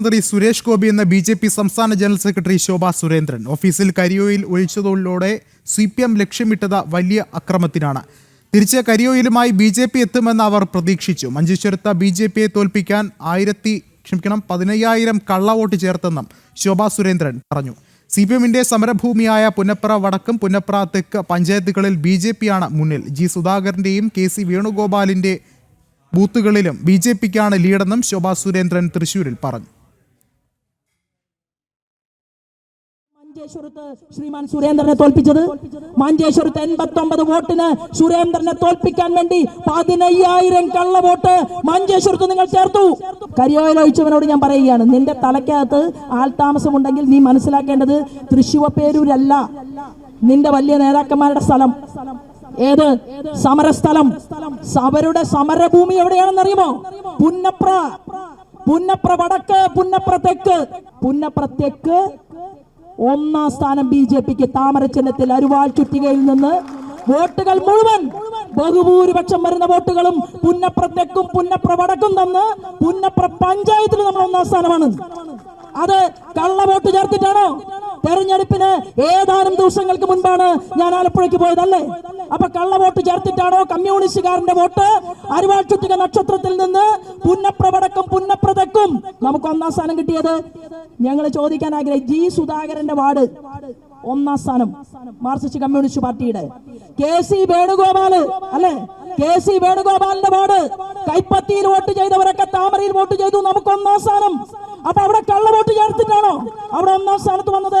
മന്ത്രി സുരേഷ് ഗോപി എന്ന B J P സംസ്ഥാന ജനറൽ സെക്രട്ടറി ശോഭ സുരേന്ദ്രൻ. ഓഫീസിൽ കരിയോയിൽ ഒഴിച്ചതോടെ സി പി എം ലക്ഷ്യമിട്ടത് വലിയ അക്രമത്തിനാണ്. തിരിച്ച് കരിയോയിലുമായി ബി ജെ പി എത്തുമെന്ന് അവർ പ്രതീക്ഷിച്ചു. മഞ്ചേശ്വരത്ത് ബി ജെ പിയെ തോൽപ്പിക്കാൻ ആയിരത്തി ക്ഷമിക്കണം പതിനയ്യായിരം കള്ളവോട്ട് ചേർത്തെന്നും ശോഭ സുരേന്ദ്രൻ പറഞ്ഞു. സി പി എമ്മിന്റെ സമരഭൂമിയായ പുന്നപ്ര വടക്കും പുന്നപ്ര തെക്ക് പഞ്ചായത്തുകളിൽ ബി ജെ പിയാണ് മുന്നിൽ. ജി സുധാകരന്റെയും കെ സി വേണുഗോപാലിന്റെ ബൂത്തുകളിലും ബി ജെ പിക്കാണ് ലീഡെന്നും ശോഭാ സുരേന്ദ്രൻ തൃശൂരിൽ പറഞ്ഞു. മഞ്ചേശ്വരത്ത് ശ്രീമാൻ സുരേന്ദ്രനെ തോൽപ്പിച്ചത്? മഞ്ചേശ്വരത്ത് എൺപത്തി ഒമ്പത് വോട്ടിന് സുരേന്ദ്രനെ തോൽപ്പിക്കാൻ വേണ്ടി പതിനയ്യായിരം കള്ള വോട്ട് മഞ്ചേശ്വരത്ത് നിങ്ങൾ ചേർത്തു. കരിയോയിൽ ഒഴിച്ചവനോട് ഞാൻ പറയുകയാണ് നിന്റെ തലക്കകത്ത് ആൾതാമസമുണ്ടെങ്കിൽ നീ മനസ്സിലാക്കേണ്ടത് തൃശൂവപ്പേരൂരല്ല നിന്റെ വലിയ നേതാക്കന്മാരുടെ സ്ഥലം. ഏത്? സമരസ്ഥലം. അവരുടെ സമരഭൂമി എവിടെയാണെന്ന് അറിയുമോ? പുന്നപ്ര. പുന്നപ്ര വടക്ക് പുന്നപ്ര തെക്ക്. പുന്നപ്ര തെക്ക് ഒന്നാം സ്ഥാനം ബി ജെ പിക്ക് താമര ചിഹ്നത്തിൽ അരുവാൾ ചുറ്റികയിൽ നിന്ന് വോട്ടുകൾ മുഴുവൻ ബഹുഭൂരിപക്ഷം വരുന്ന വോട്ടുകളും പുന്നപ്ര തെക്കും പുന്നപ്ര വടക്കും തന്ന് പുന്നപ്ര പഞ്ചായത്തിൽ നമ്മൾ ഒന്നാം സ്ഥാനമാണ്. അത് കള്ള വോട്ട് ചേർത്തിട്ടാണോ? തെരഞ്ഞെടുപ്പിന് ഏതാനും ദിവസങ്ങൾക്ക് മുൻപാണ് ഞാൻ ആലപ്പുഴയ്ക്ക് പോയതല്ലേ? അപ്പൊ കള്ള വോട്ട് ചേർത്തിട്ടാണോ കമ്മ്യൂണിസ്റ്റുകാരന്റെ വോട്ട്? അരുവാൾ ചുറ്റിക നക്ഷത്രത്തിൽ നിന്ന് പുന്നപ്ര വടക്കും പുന്നപ്ര തെക്കും നമുക്ക് ഒന്നാം സ്ഥാനം കിട്ടിയത് ഞങ്ങൾ ചോദിക്കാൻ ആഗ്രഹം ജി സുധാകരന്റെ വാർഡ് ഒന്നാം സ്ഥാനം മാർക്സിസ്റ്റ് കമ്മ്യൂണിസ്റ്റ് പാർട്ടിയുടെ. കെ സി വേണുഗോപാൽ അല്ലെ? കെ സി വേണുഗോപാലിന്റെ വാർഡ് കൈപ്പത്തിയിൽ വോട്ട് ചെയ്തവരൊക്കെ താമരയിൽ വോട്ട് ചെയ്തു. നമുക്ക് ഒന്നാം സ്ഥാനം. അപ്പൊ അവിടെ കള്ള വോട്ട് ചേർത്തിട്ടാണോ? അവിടെ ഒന്നാം സ്ഥാനത്ത് വന്നത്